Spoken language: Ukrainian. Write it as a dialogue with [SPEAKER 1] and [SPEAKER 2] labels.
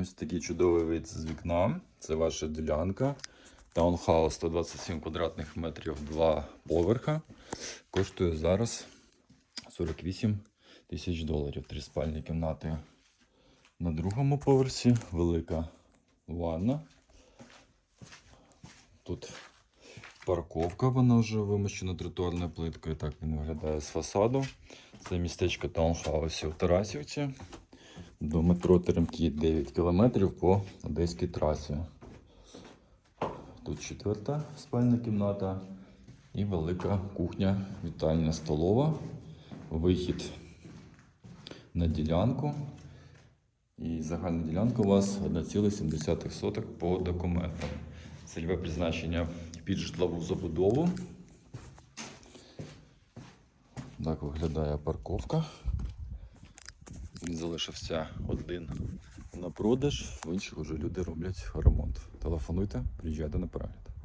[SPEAKER 1] Ось такий чудовий вид з вікна. Це ваша ділянка. Таунхаус 127 квадратних метрів, два поверха. Коштує зараз 48 тисяч доларів. Три спальні кімнати на другому поверсі. Велика ванна. Тут парковка, вона вже вимощена тротуарною плиткою. Так він виглядає з фасаду. Це містечко таунхаусів в Тарасівці. До метро Теремки 9 км по Одеській трасі. Тут четверта спальна кімната і велика кухня, вітальня столова. Вихід на ділянку. І загальна ділянка у вас 1,7 соток по документам. Цільове призначення під житлову забудову. Так виглядає парковка. Він залишився один на продаж, в інших вже люди роблять ремонт. Телефонуйте, приїжджайте на перегляд.